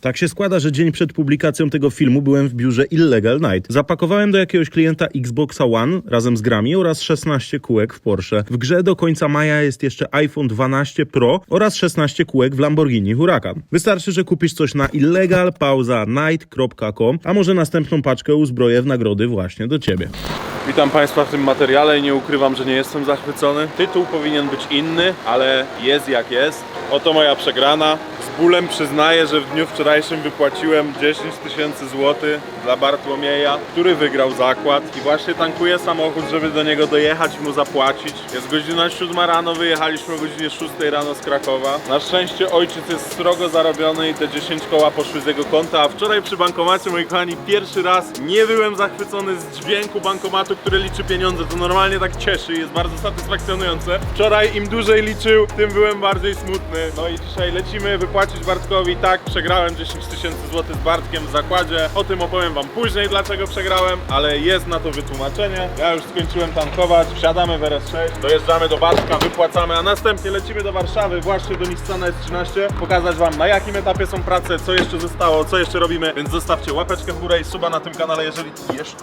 Tak się składa, że dzień przed publikacją tego filmu byłem w biurze Illegal Night. Zapakowałem do jakiegoś klienta Xboxa One razem z grami oraz 16 kółek w Porsche. W grze do końca maja jest jeszcze iPhone 12 Pro oraz 16 kółek w Lamborghini Huracan. Wystarczy, że kupisz coś na illegalpauzanight.com, a może następną paczkę uzbroję w nagrody właśnie do ciebie. Witam Państwa w tym materiale i nie ukrywam, że nie jestem zachwycony. Tytuł powinien być inny, ale jest jak jest. Oto moja przegrana. Z bólem przyznaję, że w dniu wczorajszym wypłaciłem 10 tysięcy złotych dla Bartłomieja, który wygrał zakład i właśnie tankuję samochód, żeby do niego dojechać mu zapłacić. Jest godzina 7 rano, wyjechaliśmy o godzinie 6 rano z Krakowa. Na szczęście ojciec jest srogo zarobiony i te 10 koła poszły z jego konta, a wczoraj przy bankomacie, moi kochani, pierwszy raz nie byłem zachwycony z dźwięku bankomatu, który liczy pieniądze. To normalnie tak cieszy jest bardzo satysfakcjonujące. Wczoraj im dłużej liczył, tym byłem bardziej smutny. No i dzisiaj lecimy wypłacić Bartkowi. Tak, przegrałem 10 tysięcy złotych z Bartkiem w zakładzie. O tym opowiem wam później, dlaczego przegrałem, ale jest na to wytłumaczenie. Ja już skończyłem tankować, wsiadamy w RS6, dojeżdżamy do Bartka, wypłacamy, a następnie lecimy do Warszawy, właśnie do Nissana S13, pokazać wam na jakim etapie są prace, co jeszcze zostało, co jeszcze robimy, więc zostawcie łapeczkę w górę i suba na tym kanale, jeżeli jeszcze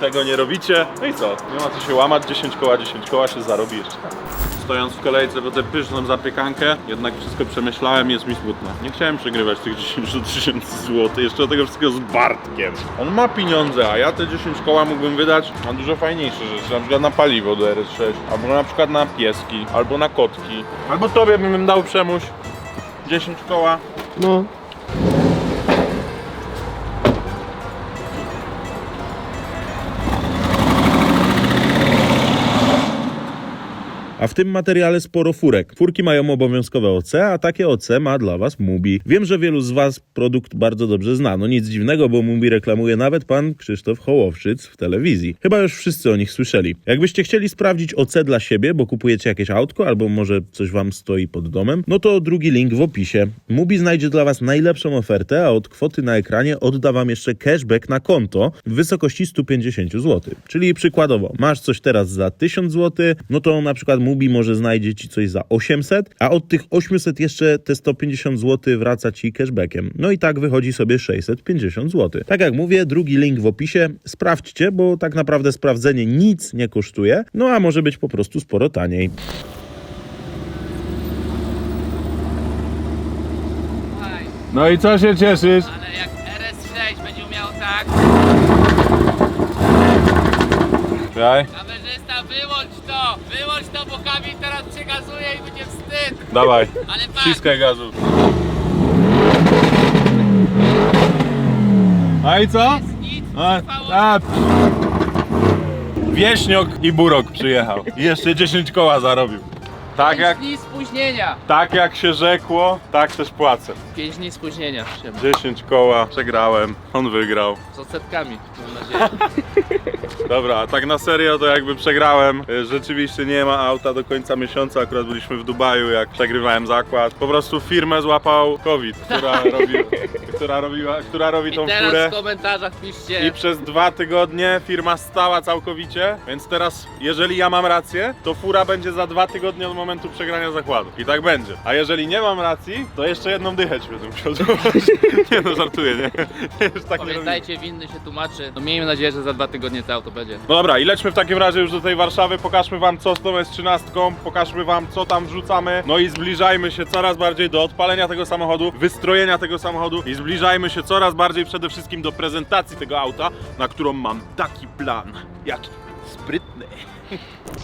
tego nie robicie. No i co? Nie ma co się łamać, 10 koła, 10 koła się zarobi jeszcze. Stojąc w kolejce po tę pyszną zapiekankę, jednak wszystko przemyślałem, jest mi smutno. Nie chciałem przegrywać tych 10 tysięcy złotych, jeszcze do tego wszystkiego z Bartkiem. On ma pieniądze, a ja te 10 koła mógłbym wydać na dużo fajniejsze rzeczy, na przykład na paliwo do RS6, albo na przykład na pieski, albo na kotki. Albo tobie bym dał przemuś 10 koła. No. A w tym materiale sporo furek. Furki mają obowiązkowe OC, a takie OC ma dla was Mubi. Wiem, że wielu z was produkt bardzo dobrze zna. No nic dziwnego, bo Mubi reklamuje nawet pan Krzysztof Hołowczyc w telewizji. Chyba już wszyscy o nich słyszeli. Jakbyście chcieli sprawdzić OC dla siebie, bo kupujecie jakieś autko, albo może coś wam stoi pod domem, no to drugi link w opisie. Mubi znajdzie dla was najlepszą ofertę, a od kwoty na ekranie odda wam jeszcze cashback na konto w wysokości 150 zł. Czyli przykładowo, masz coś teraz za 1000 zł, no to na przykład Mubi może znajdzie ci coś za 800, a od tych 800 jeszcze te 150 zł wraca ci cashbackiem. No i tak wychodzi sobie 650 zł. Tak jak mówię, drugi link w opisie. Sprawdźcie, bo tak naprawdę sprawdzenie nic nie kosztuje, no a może być po prostu sporo taniej. No i co się cieszysz? ale jak RS6 będzie umiał tak, Czekaj. kamerzysta wyłącz to! Wyłącz to, przekazuje i będzie wstyd! Dawaj, Ale patrz, ściskaj gazu. A i co? nic A, trwało a. Wieśniok i Burok przyjechał. I jeszcze 10 koła zarobił. Tak 5 jak, dni spóźnienia! tak jak się rzekło, tak też płacę. 5 dni spóźnienia, siema. 10 koła, przegrałem, on wygrał. Z odsetkami, mam nadzieję. Dobra, a tak na serio to jakby przegrałem. Y, Rzeczywiście nie ma auta do końca miesiąca. Akurat byliśmy w Dubaju, jak przegrywałem zakład. Po prostu firmę złapał COVID, która robi, która robiła, która robi I tą teraz furę. w komentarzach piszcie, I przez dwa tygodnie firma stała całkowicie, więc teraz, jeżeli ja mam rację, to fura będzie za dwa tygodnie od momentu przegrania zakładu. I tak będzie. A jeżeli nie mam racji, to jeszcze jedną dychę ci będę musiał złożyć. Nie no, żartuję, nie? Już tak nie robimy. pamiętajcie, winny się tłumaczy. No miejmy nadzieję, że za dwa tygodnie to auto będzie. No dobra, i lećmy w takim razie już do tej Warszawy, pokażmy wam co z tą S13, pokażmy wam co tam wrzucamy, no i zbliżajmy się coraz bardziej do odpalenia tego samochodu, wystrojenia tego samochodu i zbliżajmy się coraz bardziej przede wszystkim do prezentacji tego auta, na którą mam taki plan, jaki sprytny.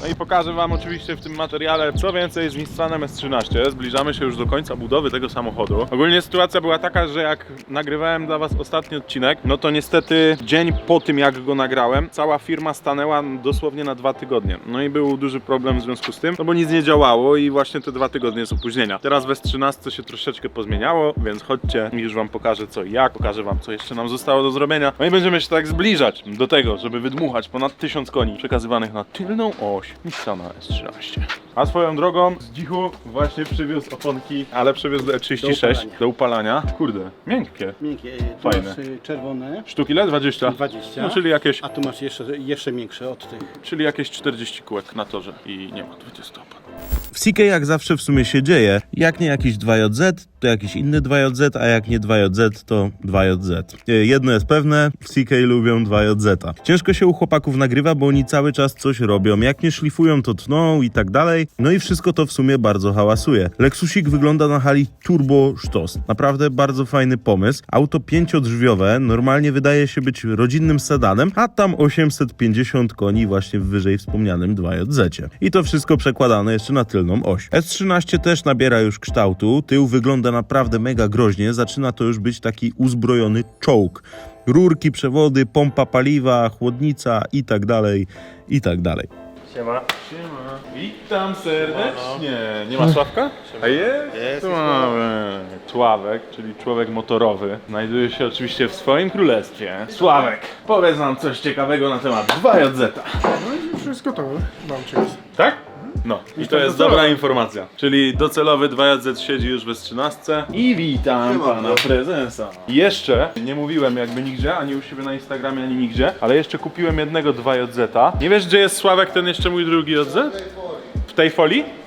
No i pokażę Wam oczywiście w tym materiale co więcej z Nissanem S13. Zbliżamy się już do końca budowy tego samochodu. Ogólnie sytuacja była taka, że jak nagrywałem dla Was ostatni odcinek, no to niestety dzień po tym jak go nagrałem, cała firma stanęła dosłownie na dwa tygodnie. No i był duży problem w związku z tym, no bo nic nie działało i właśnie te dwa tygodnie jest opóźnienia. Teraz w S13 się troszeczkę pozmieniało, więc chodźcie już Wam pokażę co i jak, pokażę Wam co jeszcze nam zostało do zrobienia. No i będziemy się tak zbliżać do tego, żeby wydmuchać ponad 1000 koni przekazywanych na tylną oś Nissana S13. A swoją drogą z dzichu właśnie przywiózł oponki, ale przywiózł do E36 upalania. do upalania. Kurde, miękkie. Miękkie, tu Fajne. masz y, czerwone, Sztuki ile? 20? 20, No czyli jakieś, a tu masz jeszcze, jeszcze większe od tych. czyli jakieś 40 kółek na torze i nie ma 20 opon. W CK jak zawsze w sumie się dzieje. Jak nie jakiś 2JZ, to jakiś inny 2JZ, a jak nie 2JZ, to 2JZ. E, Jedno jest pewne, CK lubią 2JZ. Ciężko się u chłopaków nagrywa, bo oni cały czas coś robią. Jak nie szlifują, to tną i tak dalej. No i wszystko to w sumie bardzo hałasuje. Lexusik wygląda na hali turbo sztos. Naprawdę bardzo fajny pomysł. Auto pięciodrzwiowe normalnie wydaje się być rodzinnym sedanem, a tam 850 koni właśnie w wyżej wspomnianym 2JZ. I to wszystko przekładane jeszcze na tylną oś. S13 też nabiera już kształtu, tył wygląda naprawdę mega groźnie, zaczyna to już być taki uzbrojony czołg. Rurki, przewody, pompa paliwa, chłodnica i tak dalej, i tak dalej. Siema. Witam serdecznie. Nie ma Sławka? A jest? Jest. Sławek. Sławek, czyli człowiek motorowy, znajduje się oczywiście w swoim królestwie. Sławek, powiedz nam coś ciekawego na temat 2JZ. No i wszystko to mam cię. Tak? No, i to jest dobra informacja. Czyli docelowy 2JZ siedzi już w S13 i witam pana prezesa. Jeszcze nie mówiłem jakby nigdzie, ani u siebie na Instagramie, ani nigdzie, ale jeszcze kupiłem jednego 2JZ. Nie wiesz gdzie jest Sławek, ten jeszcze mój drugi JZ? W tej folii?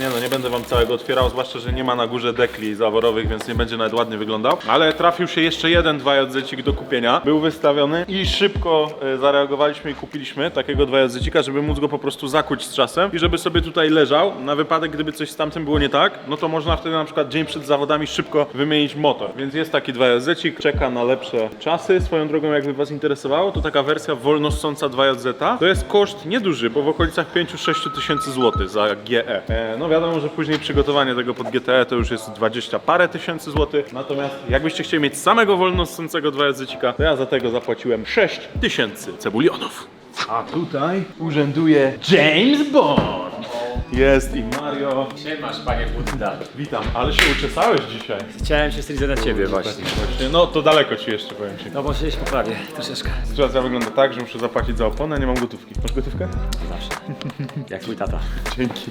Nie no, nie będę wam całego otwierał, zwłaszcza, że nie ma na górze dekli zaworowych, więc nie będzie nawet ładnie wyglądał. Ale trafił się jeszcze jeden 2JZ do kupienia. Był wystawiony i szybko e, zareagowaliśmy i kupiliśmy takiego 2JZ, żeby móc go po prostu zakuć z czasem i żeby sobie tutaj leżał. Na wypadek, gdyby coś z tamtym było nie tak, no to można wtedy na przykład dzień przed zawodami szybko wymienić motor. Więc jest taki 2JZ, czeka na lepsze czasy. Swoją drogą, jakby was interesowało, to taka wersja wolnossąca 2JZ. To jest koszt nieduży, bo w okolicach 5-6 tysięcy złotych za GE. E, no wiadomo, że później przygotowanie tego pod GTE to już jest 20 parę tysięcy złotych. Natomiast jakbyście chcieli mieć samego wolnossącego 2JZ, to ja za tego zapłaciłem 6 tysięcy cebulionów. A tutaj urzęduje James Bond. Jest i Mario. Siemasz, panie Budda. Witam, ale się uczesałeś dzisiaj. Chciałem się stryć na ciebie właśnie. Właśnie, no to daleko ci jeszcze powiem ci. No bo się poprawię troszeczkę. Sytuacja wygląda tak, że muszę zapłacić za oponę, nie mam gotówki. Masz gotówkę? Zawsze. Jak mój tata. Dzięki.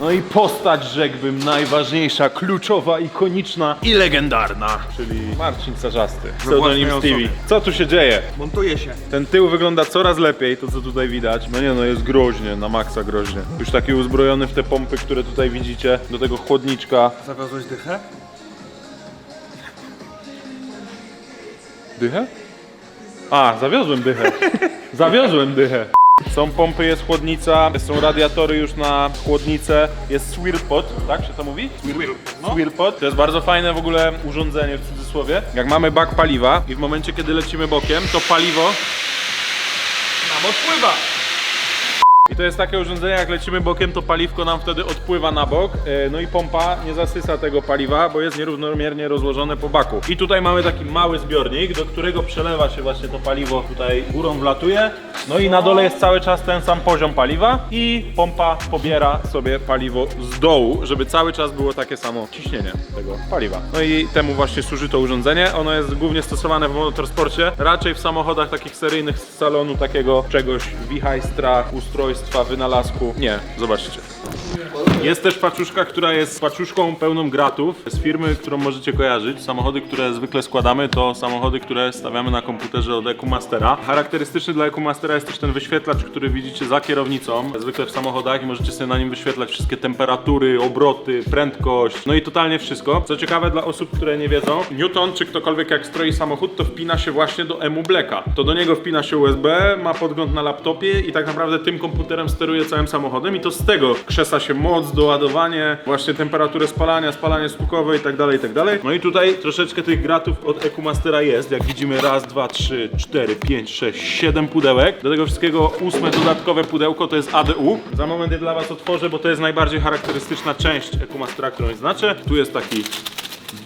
No i postać, rzekłbym, najważniejsza, kluczowa, ikoniczna i legendarna. Czyli Marcin Carzasty, pseudonim własnej Stevie. osobie. Co tu się dzieje? Montuje się. Ten tył wygląda coraz lepiej, to co tutaj widać. No nie no, jest groźnie, na maksa groźnie. Już taki uzbrojony w te pompy, które tutaj widzicie, do tego chłodniczka. Zawiozłeś dychę? Dychę? A, zawiozłem dychę. Zawiozłem dychę. Są pompy, jest chłodnica, są radiatory już na chłodnicę, jest swirlpot, tak się to mówi? Swirlpot. To jest bardzo fajne w ogóle urządzenie w cudzysłowie. Jak mamy bak paliwa i w momencie kiedy lecimy bokiem, to paliwo nam odpływa. I to jest takie urządzenie, jak lecimy bokiem, to paliwko nam wtedy odpływa na bok, e, no i pompa nie zasysa tego paliwa, bo jest nierównomiernie rozłożone po baku. I tutaj mamy taki mały zbiornik, do którego przelewa się właśnie to paliwo tutaj górą wlatuje, no i na dole jest cały czas ten sam poziom paliwa i pompa pobiera sobie paliwo z dołu, żeby cały czas było takie samo ciśnienie tego paliwa. No i temu właśnie służy to urządzenie. Ono jest głównie stosowane w motorsporcie, raczej w samochodach takich seryjnych z salonu takiego czegoś wichajstra, ustrojstwa, wynalazku. Nie, zobaczcie. Jest też paczuszka, która jest paczuszką pełną gratów z firmy, którą możecie kojarzyć. Samochody, które zwykle składamy, to samochody, które stawiamy na komputerze od EcoMastera. Charakterystyczny dla EcoMastera jest też ten wyświetlacz, który widzicie za kierownicą, zwykle w samochodach i możecie sobie na nim wyświetlać wszystkie temperatury, obroty, prędkość, no i totalnie wszystko. Co ciekawe dla osób, które nie wiedzą, Newton czy ktokolwiek jak stroi samochód, to wpina się właśnie do EMU Blacka. To do niego wpina się USB, ma podgląd na laptopie i tak naprawdę tym komputerem steruje całym samochodem i to z tego krzesa się moc, doładowanie, właśnie temperaturę spalania, spalanie stukowe i tak dalej, i tak dalej. No i tutaj troszeczkę tych gratów od EcoMastera jest, jak widzimy raz, dwa, trzy, cztery, pięć, sześć, siedem pudełek. Do tego wszystkiego ósme dodatkowe pudełko to jest ADU. Za moment je dla Was otworzę, bo to jest najbardziej charakterystyczna część EcoMastera, którą znaczę. Tu jest taki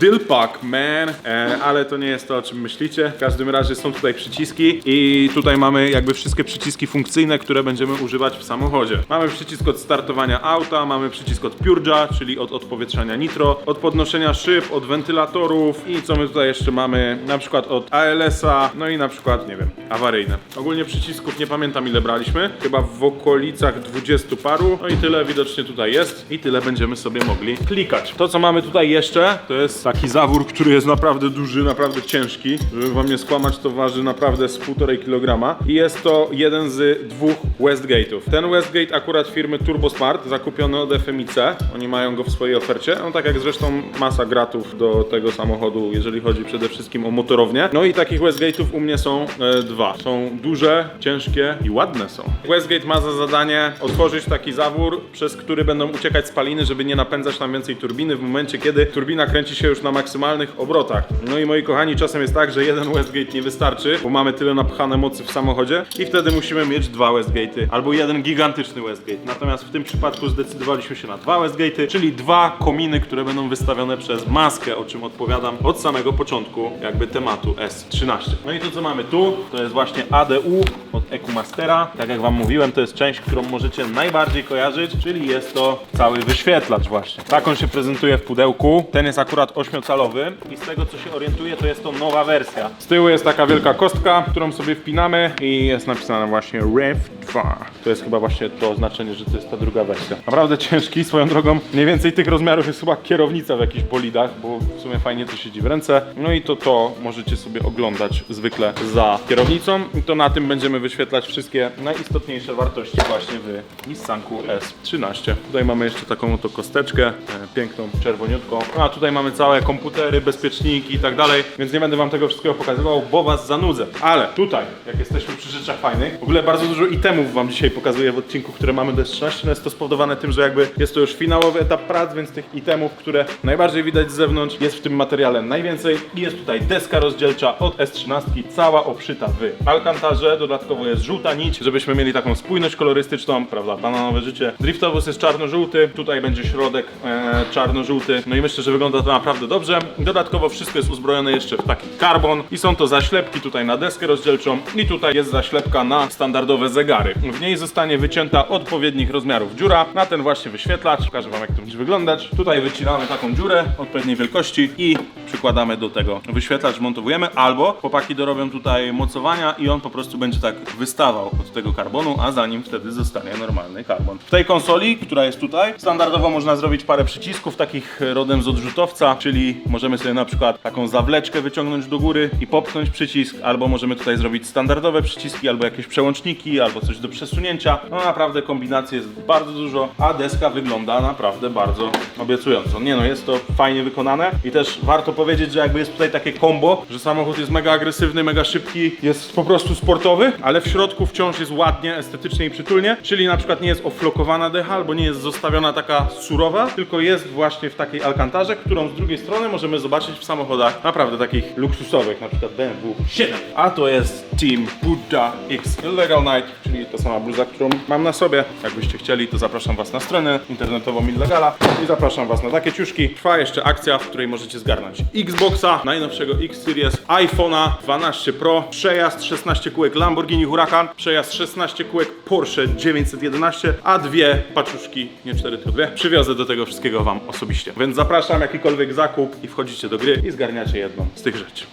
Dillpack Man, e, ale to nie jest to, o czym myślicie. W każdym razie są tutaj przyciski i tutaj mamy jakby wszystkie przyciski funkcyjne, które będziemy używać w samochodzie. Mamy przycisk od startowania auta, mamy przycisk od Purge'a, czyli od odpowietrzania nitro, od podnoszenia szyb, od wentylatorów i co my tutaj jeszcze mamy, na przykład od ALS-a, no i na przykład, nie wiem, awaryjne. Ogólnie przycisków nie pamiętam ile braliśmy, chyba w okolicach 20 paru, no i tyle widocznie tutaj jest i tyle będziemy sobie mogli klikać. To co mamy tutaj jeszcze, to jest jest taki zawór, który jest naprawdę duży, naprawdę ciężki. Żeby wam nie skłamać, to waży naprawdę z 1,5 kg. I jest to jeden z dwóch Westgate'ów. Ten Westgate akurat firmy TurboSmart, zakupiony od FMIC. Oni mają go w swojej ofercie. No tak jak zresztą masa gratów do tego samochodu, jeżeli chodzi przede wszystkim o motorownię. No i takich Westgate'ów u mnie są e, dwa. Są duże, ciężkie i ładne są. Westgate ma za zadanie otworzyć taki zawór, przez który będą uciekać spaliny, żeby nie napędzać nam więcej turbiny w momencie, kiedy turbina kręci się już na maksymalnych obrotach. No i moi kochani, czasem jest tak, że jeden Westgate nie wystarczy, bo mamy tyle napchane mocy w samochodzie i wtedy musimy mieć dwa Westgate'y albo jeden gigantyczny Westgate. Natomiast w tym przypadku zdecydowaliśmy się na dwa Westgate'y, czyli dwa kominy, które będą wystawione przez maskę, o czym odpowiadam od samego początku jakby tematu S13. No i to co mamy tu, to jest właśnie ADU od EcuMastera. Tak jak wam mówiłem, to jest część, którą możecie najbardziej kojarzyć, czyli jest to cały wyświetlacz właśnie. Tak on się prezentuje w pudełku. Ten jest akurat 8-calowy i z tego co się orientuję, to jest to nowa wersja. Z tyłu jest taka wielka kostka, którą sobie wpinamy i jest napisane właśnie Rev 2. To jest chyba właśnie to oznaczenie, że to jest ta druga wersja. Naprawdę ciężki, swoją drogą. Mniej więcej tych rozmiarów jest chyba kierownica w jakichś bolidach, bo w sumie fajnie to siedzi w ręce. No i to to możecie sobie oglądać zwykle za kierownicą. I to na tym będziemy wyświetlać wszystkie najistotniejsze wartości właśnie w Nissanku S13. Tutaj mamy jeszcze taką oto kosteczkę, e, piękną, czerwoniutką. A tutaj mamy całe komputery, bezpieczniki i tak dalej, więc nie będę wam tego wszystkiego pokazywał, bo was zanudzę. Ale tutaj, jak jesteśmy przy rzeczach fajnych, w ogóle bardzo dużo itemów wam dzisiaj pokazuję w odcinku, które mamy do S13. No jest to spowodowane tym, że jakby jest to już finałowy etap prac, więc tych itemów, które najbardziej widać z zewnątrz, jest w tym materiale najwięcej. I jest tutaj deska rozdzielcza od S13, cała obszyta w alkantarze. Dodatkowo jest żółta nić, żebyśmy mieli taką spójność kolorystyczną, prawda, bananowe życie. Driftowóz jest czarno-żółty, tutaj będzie środek e, czarno-żółty. No i myślę, że wygląda to naprawdę dobrze. Dodatkowo wszystko jest uzbrojone jeszcze w taki karbon i są to zaślepki tutaj na deskę rozdzielczą i tutaj jest zaślepka na standardowe zegary. W niej zostanie wycięta odpowiednich rozmiarów dziura na ten właśnie wyświetlacz. Pokażę wam jak to będzie wyglądać. Tutaj wycinamy taką dziurę odpowiedniej wielkości i przykładamy do tego wyświetlacz, montowujemy albo chłopaki dorobią tutaj mocowania i on po prostu będzie tak wystawał od tego karbonu, a za nim wtedy zostanie normalny karbon. W tej konsoli, która jest tutaj, standardowo można zrobić parę przycisków takich rodem z odrzutowca, czyli możemy sobie na przykład taką zawleczkę wyciągnąć do góry i popchnąć przycisk, albo możemy tutaj zrobić standardowe przyciski, albo jakieś przełączniki, albo coś do przesunięcia. No naprawdę kombinacji jest bardzo dużo, a deska wygląda naprawdę bardzo obiecująco. Nie no, jest to fajnie wykonane i też warto powiedzieć, że jakby jest tutaj takie combo, że samochód jest mega agresywny, mega szybki, jest po prostu sportowy, ale w środku wciąż jest ładnie, estetycznie i przytulnie, czyli na przykład nie jest oflokowana decha, albo nie jest zostawiona taka surowa, tylko jest właśnie w takiej alkantarze, którą z drugiej strony możemy zobaczyć w samochodach naprawdę takich luksusowych, na przykład BMW 7. A to jest Team Buddha X Illegal Night, czyli ta sama bluza, którą mam na sobie. Jakbyście chcieli, to zapraszam Was na stronę internetową Illegala i zapraszam Was na takie ciuszki. Trwa jeszcze akcja, w której możecie zgarnąć Xboxa, najnowszego X Series, iPhone'a 12 Pro, przejazd 16 kółek Lamborghini Huracan, przejazd 16 kółek Porsche 911, a dwie paczuszki, nie cztery, tylko dwie, przywiozę do tego wszystkiego Wam osobiście. Więc zapraszam, jakikolwiek zakup i wchodzicie do gry i zgarniacie jedną z tych rzeczy.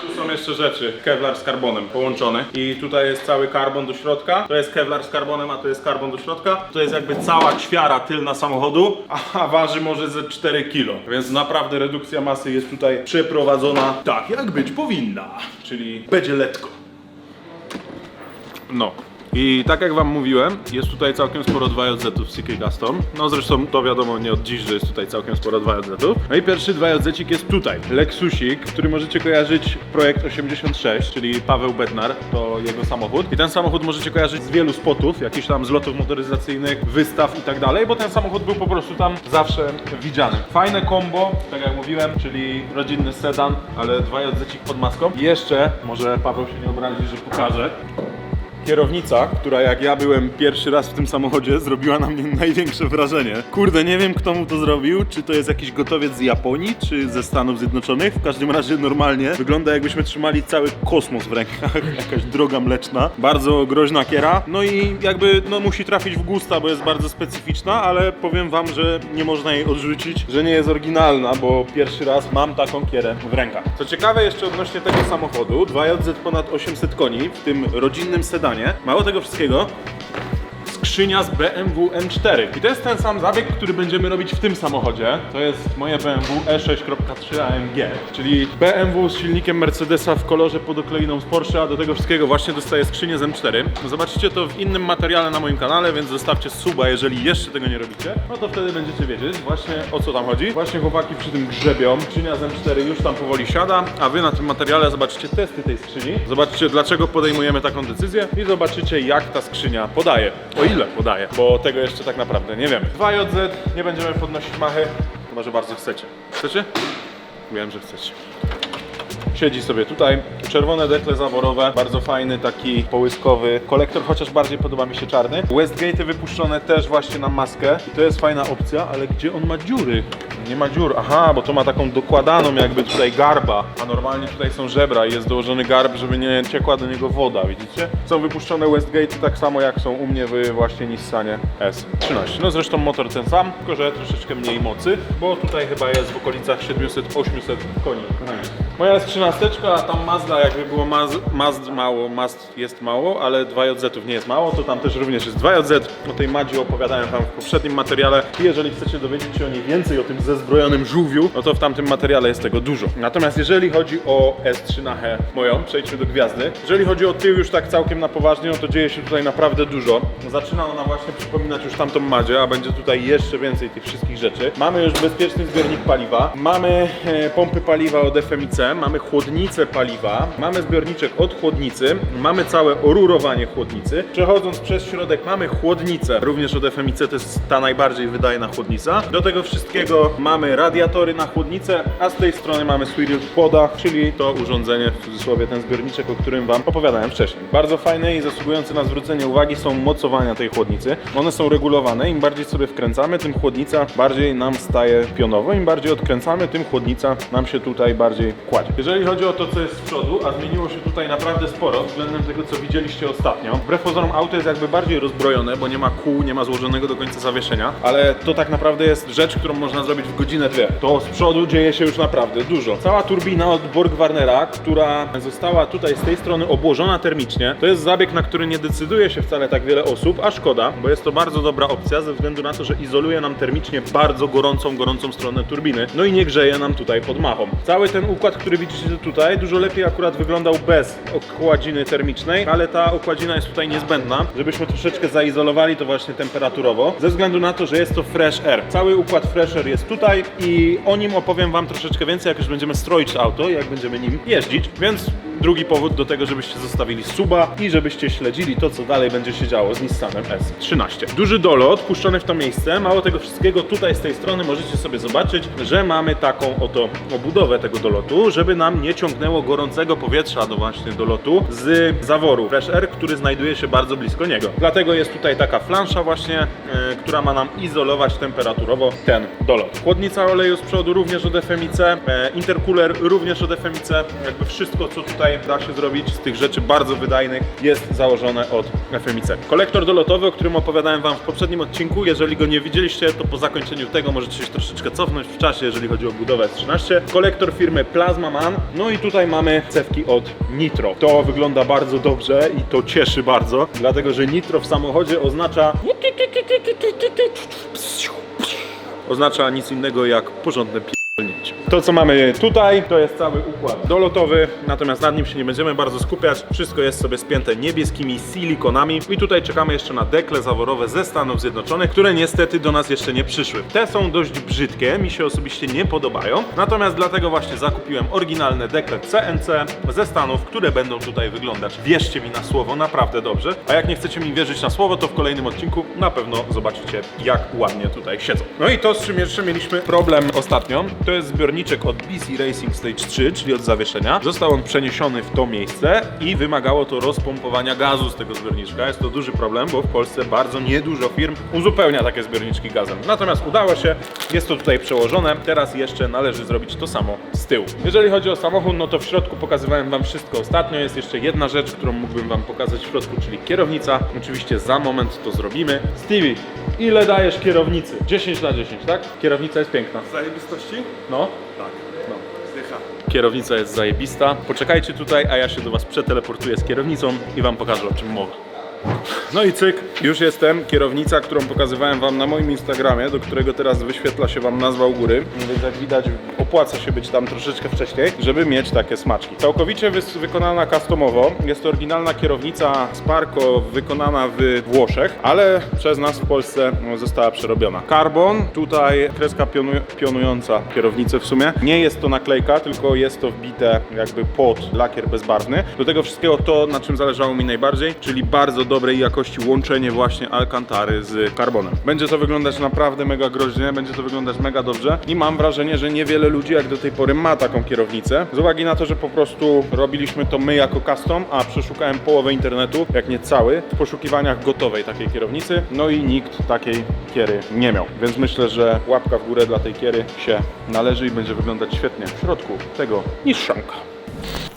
Tu są jeszcze rzeczy. Kevlar z karbonem połączony. I tutaj jest cały karbon do środka. To jest Kevlar z karbonem, a to jest karbon do środka. To jest jakby cała ćwiara tylna samochodu, a waży może ze 4 kg. Więc naprawdę redukcja masy jest tutaj przeprowadzona tak, jak być powinna. Czyli będzie letko. No. I tak jak wam mówiłem, jest tutaj całkiem sporo 2JZ-ów z CK Custom. No zresztą to wiadomo nie od dziś, że jest tutaj całkiem sporo 2JZ-ów. No i pierwszy 2JZ-cik jest tutaj. Lexusik, który możecie kojarzyć projekt 86, czyli Paweł Bednar, to jego samochód. I ten samochód możecie kojarzyć z wielu spotów, jakichś tam zlotów motoryzacyjnych, wystaw i tak dalej, bo ten samochód był po prostu tam zawsze widziany. Fajne combo, tak jak mówiłem, czyli rodzinny sedan, ale 2JZ-cik pod maską. I jeszcze, może Paweł się nie obrazi, że pokażę. Kierownica, która jak ja byłem pierwszy raz w tym samochodzie, zrobiła na mnie największe wrażenie. Kurde, nie wiem kto mu to zrobił, czy to jest jakiś gotowiec z Japonii, czy ze Stanów Zjednoczonych. W każdym razie normalnie wygląda jakbyśmy trzymali cały kosmos w rękach, jakaś droga mleczna. Bardzo groźna kiera, no i jakby no musi trafić w gusta, bo jest bardzo specyficzna, ale powiem wam, że nie można jej odrzucić, że nie jest oryginalna, bo pierwszy raz mam taką kierę w rękach. Co ciekawe jeszcze odnośnie tego samochodu, 2JZ ponad 800 koni w tym rodzinnym sedanie. Mało tego wszystkiego, skrzynia z BMW M4. I to jest ten sam zabieg, który będziemy robić w tym samochodzie. To jest moje BMW E6.3 AMG, czyli BMW z silnikiem Mercedesa w kolorze pod okleiną z Porsche, a do tego wszystkiego właśnie dostaję skrzynię z M4. Zobaczycie to w innym materiale na moim kanale, więc zostawcie suba, jeżeli jeszcze tego nie robicie. No to wtedy będziecie wiedzieć właśnie o co tam chodzi. Właśnie chłopaki przy tym grzebią. Skrzynia z M4 już tam powoli siada, a wy na tym materiale zobaczycie testy tej skrzyni. Zobaczycie dlaczego podejmujemy taką decyzję i zobaczycie jak ta skrzynia podaje. O ile podaje, bo tego jeszcze tak naprawdę nie wiemy. 2JZ, nie będziemy podnosić machy, chyba że bardzo chcecie. Chcecie? Wiem, że chcecie. Siedzi sobie tutaj. Czerwone dekle zaworowe, bardzo fajny, taki połyskowy kolektor, chociaż bardziej podoba mi się czarny. Westgate wypuszczone też właśnie na maskę. I to jest fajna opcja, ale gdzie on ma dziury? Nie ma dziur. Aha, bo to ma taką dokładaną jakby tutaj garba, a normalnie tutaj są żebra i jest dołożony garb, żeby nie ciekła do niego woda, widzicie? Są wypuszczone Westgate tak samo jak są u mnie w właśnie Nissanie S13. No zresztą motor ten sam, tylko że troszeczkę mniej mocy, bo tutaj chyba jest w okolicach 700-800 koni. kochani. Moja jest 13, a tam Mazda jakby było Maz, Mazd mało, Mazd jest mało, ale 2JZ-ów nie jest mało, to tam też również jest 2JZ. O tej Madzie opowiadałem wam w poprzednim materiale i jeżeli chcecie dowiedzieć się o niej więcej, o tym zezbrojonym żółwiu, no to w tamtym materiale jest tego dużo. Natomiast jeżeli chodzi o S3 na moją, przejdźmy do gwiazdy. Jeżeli chodzi o tył już tak całkiem na poważnie, no to dzieje się tutaj naprawdę dużo. Zaczyna ona właśnie przypominać już tamtą Madzie, a będzie tutaj jeszcze więcej tych wszystkich rzeczy. Mamy już bezpieczny zbiornik paliwa, mamy e, pompy paliwa od FMIC, mamy chłodnicę paliwa, mamy zbiorniczek od chłodnicy, mamy całe orurowanie chłodnicy. Przechodząc przez środek mamy chłodnicę, również od FMIC, to jest ta najbardziej wydajna chłodnica. Do tego wszystkiego mamy radiatory na chłodnicę, a z tej strony mamy Swirl Poda, czyli to urządzenie, w cudzysłowie ten zbiorniczek, o którym Wam opowiadałem wcześniej. Bardzo fajne i zasługujące na zwrócenie uwagi są mocowania tej chłodnicy. One są regulowane, im bardziej sobie wkręcamy, tym chłodnica bardziej nam staje pionowo, im bardziej odkręcamy, tym chłodnica nam się tutaj bardziej kładzie. Jeżeli chodzi o to, co jest z przodu, a zmieniło się tutaj naprawdę sporo względem tego, co widzieliście ostatnio. Wbrew pozorom auto jest jakby bardziej rozbrojone, bo nie ma kół, nie ma złożonego do końca zawieszenia, ale to tak naprawdę jest rzecz, którą można zrobić w godzinę, dwie. To z przodu dzieje się już naprawdę dużo. Cała turbina od Borg Warnera, która została tutaj z tej strony obłożona termicznie, to jest zabieg, na który nie decyduje się wcale tak wiele osób, a szkoda, bo jest to bardzo dobra opcja ze względu na to, że izoluje nam termicznie bardzo gorącą, gorącą stronę turbiny, no i nie grzeje nam tutaj pod machą. Cały ten układ, który widzicie tutaj, dużo lepiej akurat wyglądał bez okładziny termicznej, ale ta okładzina jest tutaj niezbędna, żebyśmy troszeczkę zaizolowali to właśnie temperaturowo, ze względu na to, że jest to Fresh Air. Cały układ Fresh Air jest tutaj i o nim opowiem Wam troszeczkę więcej, jak już będziemy stroić auto, jak będziemy nim jeździć, więc drugi powód do tego, żebyście zostawili suba i żebyście śledzili to, co dalej będzie się działo z Nissanem S13. Duży dolot puszczony w to miejsce, mało tego wszystkiego tutaj z tej strony możecie sobie zobaczyć, że mamy taką oto obudowę tego dolotu, żeby nam nie ciągnęło gorącego powietrza do właśnie dolotu z zaworu Fresh Air, który znajduje się bardzo blisko niego. Dlatego jest tutaj taka flansza właśnie, e, która ma nam izolować temperaturowo ten dolot. Chłodnica oleju z przodu również od FMIC, e, intercooler również od FMIC, jakby wszystko co tutaj da się zrobić z tych rzeczy bardzo wydajnych jest założone od FMIC. Kolektor dolotowy, o którym opowiadałem Wam w poprzednim odcinku, jeżeli go nie widzieliście, to po zakończeniu tego możecie się troszeczkę cofnąć w czasie, jeżeli chodzi o budowę S13. Kolektor firmy Plasma Man, no i tutaj mamy cewki od Nitro. To wygląda bardzo dobrze i to cieszy bardzo, dlatego że Nitro w samochodzie oznacza oznacza nic innego jak porządne pierdolnięcie. To co mamy tutaj to jest cały układ dolotowy, natomiast nad nim się nie będziemy bardzo skupiać. Wszystko jest sobie spięte niebieskimi silikonami i tutaj czekamy jeszcze na dekle zaworowe ze Stanów Zjednoczonych, które niestety do nas jeszcze nie przyszły. Te są dość brzydkie, mi się osobiście nie podobają, natomiast dlatego właśnie zakupiłem oryginalne dekle CNC ze Stanów, które będą tutaj wyglądać. Wierzcie mi na słowo, naprawdę dobrze. A jak nie chcecie mi wierzyć na słowo, to w kolejnym odcinku na pewno zobaczycie, jak ładnie tutaj siedzą. No i to, z czym jeszcze mieliśmy problem ostatnio, to jest zbiorniczek od BC Racing Stage 3, czyli od zawieszenia. Został on przeniesiony w to miejsce i wymagało to rozpompowania gazu z tego zbiorniczka. Jest to duży problem, bo w Polsce bardzo niedużo firm uzupełnia takie zbiorniczki gazem. Natomiast udało się, jest to tutaj przełożone. Teraz jeszcze należy zrobić to samo z tyłu. Jeżeli chodzi o samochód, no to w środku pokazywałem Wam wszystko ostatnio. Jest jeszcze jedna rzecz, którą mógłbym Wam pokazać w środku, czyli kierownica. Oczywiście za moment to zrobimy. Stevie, ile dajesz kierownicy? 10 na 10, tak? Kierownica jest piękna. Zajebistości? No. Tak. No. Kierownica jest zajebista. Poczekajcie tutaj, a ja się do Was przeteleportuję z kierownicą i Wam pokażę o czym mowa. No i cyk, już jestem. Kierownica, którą pokazywałem Wam na moim Instagramie, do którego teraz wyświetla się Wam nazwa u góry. Więc jak widać, opłaca się być tam troszeczkę wcześniej, żeby mieć takie smaczki. Całkowicie wykonana customowo. Jest to oryginalna kierownica Sparco wykonana w Włoszech, ale przez nas w Polsce została przerobiona. Carbon, tutaj kreska pionu- pionująca kierownicę w sumie. Nie jest to naklejka, tylko jest to wbite jakby pod lakier bezbarwny. Do tego wszystkiego to, na czym zależało mi najbardziej, czyli bardzo dobrej jakości łączenie właśnie Alcantary z karbonem. Będzie to wyglądać naprawdę mega groźnie, będzie to wyglądać mega dobrze i mam wrażenie, że niewiele ludzi jak do tej pory ma taką kierownicę. Z uwagi na to, że po prostu robiliśmy to my jako custom, a przeszukałem połowę internetu, jak nie cały, w poszukiwaniach gotowej takiej kierownicy, no i nikt takiej kiery nie miał. Więc myślę, że łapka w górę dla tej kiery się należy i będzie wyglądać świetnie w środku tego niszczanka.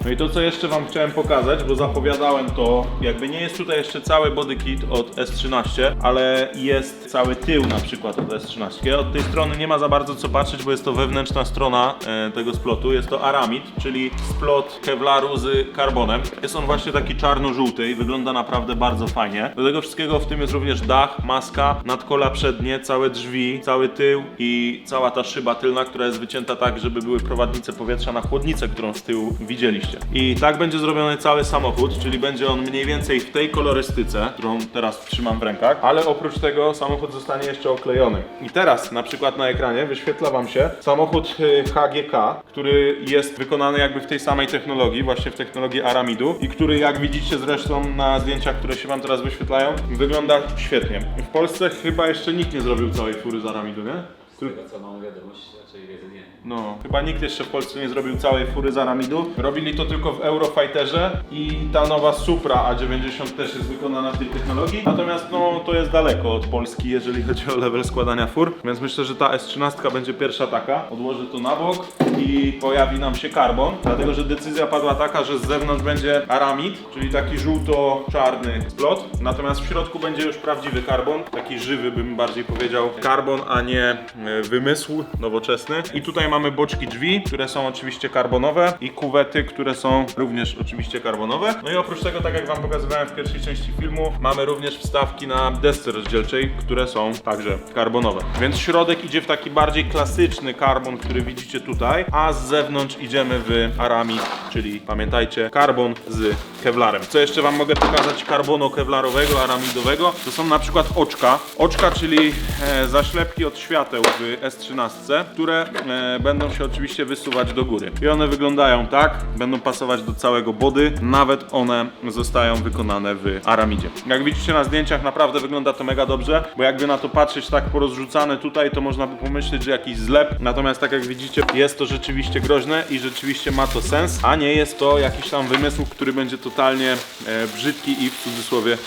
No i to co jeszcze Wam chciałem pokazać, bo zapowiadałem to, jakby nie jest tutaj jeszcze cały body kit od S13, ale jest cały tył na przykład od S13. Od tej strony nie ma za bardzo co patrzeć, bo jest to wewnętrzna strona e, tego splotu. Jest to aramid, czyli splot kevlaru z karbonem. Jest on właśnie taki czarno-żółty i wygląda naprawdę bardzo fajnie. Do tego wszystkiego w tym jest również dach, maska, nadkola przednie, całe drzwi, cały tył i cała ta szyba tylna, która jest wycięta tak, żeby były prowadnice powietrza na chłodnicę, którą z tyłu widzieliście. I tak będzie zrobiony cały samochód, czyli będzie on mniej więcej w tej kolorystyce, którą teraz trzymam w rękach, ale oprócz tego samochód zostanie jeszcze oklejony. I teraz na przykład na ekranie wyświetla Wam się samochód y, HGK, który jest wykonany jakby w tej samej technologii, właśnie w technologii aramidu i który jak widzicie zresztą na zdjęciach, które się Wam teraz wyświetlają, wygląda świetnie. W Polsce chyba jeszcze nikt nie zrobił całej fury z aramidu, nie? Tego co mam wiadomość, raczej wiedzy nie. No, chyba nikt jeszcze w Polsce nie zrobił całej fury z aramidu. Robili to tylko w Eurofighterze i ta nowa Supra A90 też jest wykonana w tej technologii. Natomiast no, to jest daleko od Polski, jeżeli chodzi o level składania fur. Więc myślę, że ta S13 będzie pierwsza taka. Odłożę to na bok i pojawi nam się karbon. Dlatego, że decyzja padła taka, że z zewnątrz będzie aramid, czyli taki żółto-czarny splot. Natomiast w środku będzie już prawdziwy karbon. Taki żywy bym bardziej powiedział karbon, a nie e, wymysł nowoczesny. I tutaj mamy boczki drzwi, które są oczywiście karbonowe i kuwety, które są również oczywiście karbonowe. No i oprócz tego, tak jak Wam pokazywałem w pierwszej części filmu, mamy również wstawki na desce rozdzielczej, które są także karbonowe. Więc środek idzie w taki bardziej klasyczny karbon, który widzicie tutaj, a z zewnątrz idziemy w aramid, czyli pamiętajcie, karbon z kevlarem. Co jeszcze Wam mogę pokazać karbono-kevlarowego, aramidowego? To są na przykład oczka. Oczka, czyli e, zaślepki od świateł w S13, które e, będą się oczywiście wysuwać do góry. I one wyglądają tak, będą pasować do całego body, nawet one zostają wykonane w aramidzie. Jak widzicie na zdjęciach, naprawdę wygląda to mega dobrze, bo jakby na to patrzeć tak porozrzucane tutaj, to można by pomyśleć, że jakiś zlep. Natomiast tak jak widzicie, jest to rzeczywiście groźne i rzeczywiście ma to sens, a nie jest to jakiś tam wymysł, który będzie totalnie e, brzydki i w cudzysłowie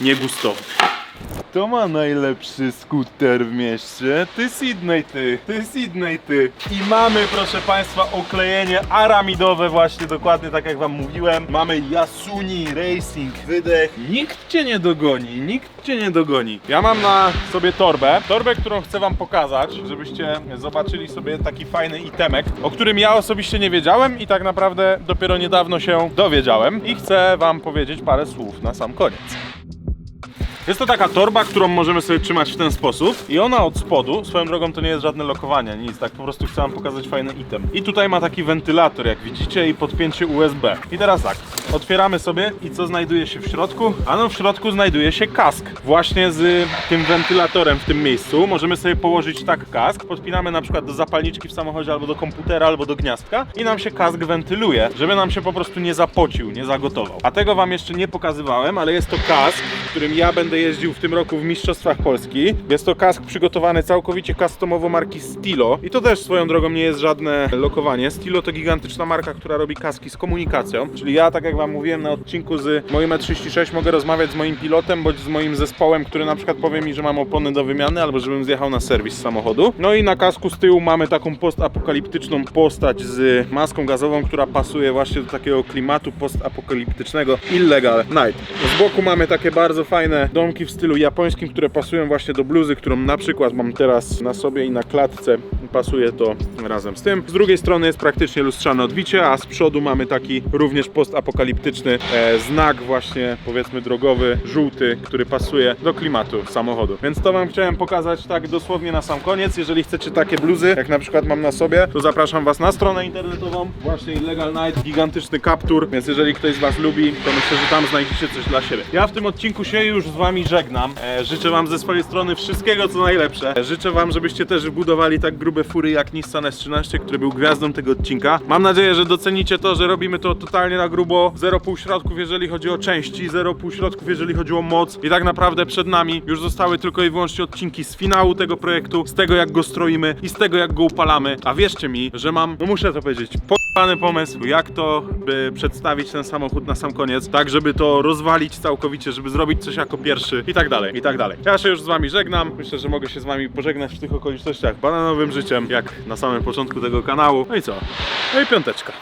niegustowny. Kto ma najlepszy skuter w mieście? Ty Sydney, ty, ty Sydney, ty. I mamy, proszę Państwa, oklejenie aramidowe właśnie, dokładnie tak jak Wam mówiłem. Mamy Yasuni Racing, wydech. Nikt Cię nie dogoni, nikt Cię nie dogoni. Ja mam na sobie torbę, torbę, którą chcę Wam pokazać, żebyście zobaczyli sobie taki fajny itemek, o którym ja osobiście nie wiedziałem i tak naprawdę dopiero niedawno się dowiedziałem i chcę Wam powiedzieć parę słów na sam koniec. Jest to taka torba, którą możemy sobie trzymać w ten sposób i ona od spodu, swoją drogą to nie jest żadne lokowanie, nic, tak po prostu chciałem pokazać fajny item. I tutaj ma taki wentylator, jak widzicie, i podpięcie USB. I teraz tak, otwieramy sobie i co znajduje się w środku? Ano w środku znajduje się kask, właśnie z tym wentylatorem w tym miejscu. Możemy sobie położyć tak kask, podpinamy na przykład do zapalniczki w samochodzie, albo do komputera, albo do gniazdka i nam się kask wentyluje, żeby nam się po prostu nie zapocił, nie zagotował. A tego wam jeszcze nie pokazywałem, ale jest to kask, w którym ja będę jeździł w tym roku w Mistrzostwach Polski. Jest to kask przygotowany całkowicie customowo marki Stilo i to też swoją drogą nie jest żadne lokowanie. Stilo to gigantyczna marka, która robi kaski z komunikacją, czyli ja, tak jak wam mówiłem na odcinku z moim E36 mogę rozmawiać z moim pilotem bądź z moim zespołem, który na przykład powie mi, że mam opony do wymiany albo żebym zjechał na serwis samochodu. No i na kasku z tyłu mamy taką postapokaliptyczną postać z maską gazową, która pasuje właśnie do takiego klimatu postapokaliptycznego Illegal Night. Z boku mamy takie bardzo fajne domki w stylu japońskim, które pasują właśnie do bluzy, którą na przykład mam teraz na sobie i na klatce. Pasuje to razem z tym. Z drugiej strony jest praktycznie lustrzane odbicie, a z przodu mamy taki również postapokaliptyczny e, znak właśnie powiedzmy drogowy, żółty, który pasuje do klimatu samochodu. Więc to wam chciałem pokazać tak dosłownie na sam koniec. Jeżeli chcecie takie bluzy, jak na przykład mam na sobie, to zapraszam was na stronę internetową. Właśnie Illegal Night, gigantyczny kaptur, więc jeżeli ktoś z was lubi, to myślę, że tam znajdziecie coś dla siebie. Ja w tym odcinku się już z wami żegnam. E, życzę wam ze swojej strony wszystkiego co najlepsze. E, życzę wam, żebyście też budowali tak grube fury jak Nissan S13, który był gwiazdą tego odcinka. Mam nadzieję, że docenicie to, że robimy to totalnie na grubo. Zero półśrodków, jeżeli chodzi o części, zero półśrodków, jeżeli chodzi o moc. I tak naprawdę przed nami już zostały tylko i wyłącznie odcinki z finału tego projektu, z tego jak go stroimy i z tego jak go upalamy. A wierzcie mi, że mam, no muszę to powiedzieć, Pany pomysł, jak to by przedstawić ten samochód na sam koniec, tak żeby to rozwalić całkowicie, żeby zrobić coś jako pierwszy i tak dalej, i tak dalej. Ja się już z wami żegnam, myślę, że mogę się z wami pożegnać w tych okolicznościach bananowym życiem, jak na samym początku tego kanału. No i co? No i piąteczka.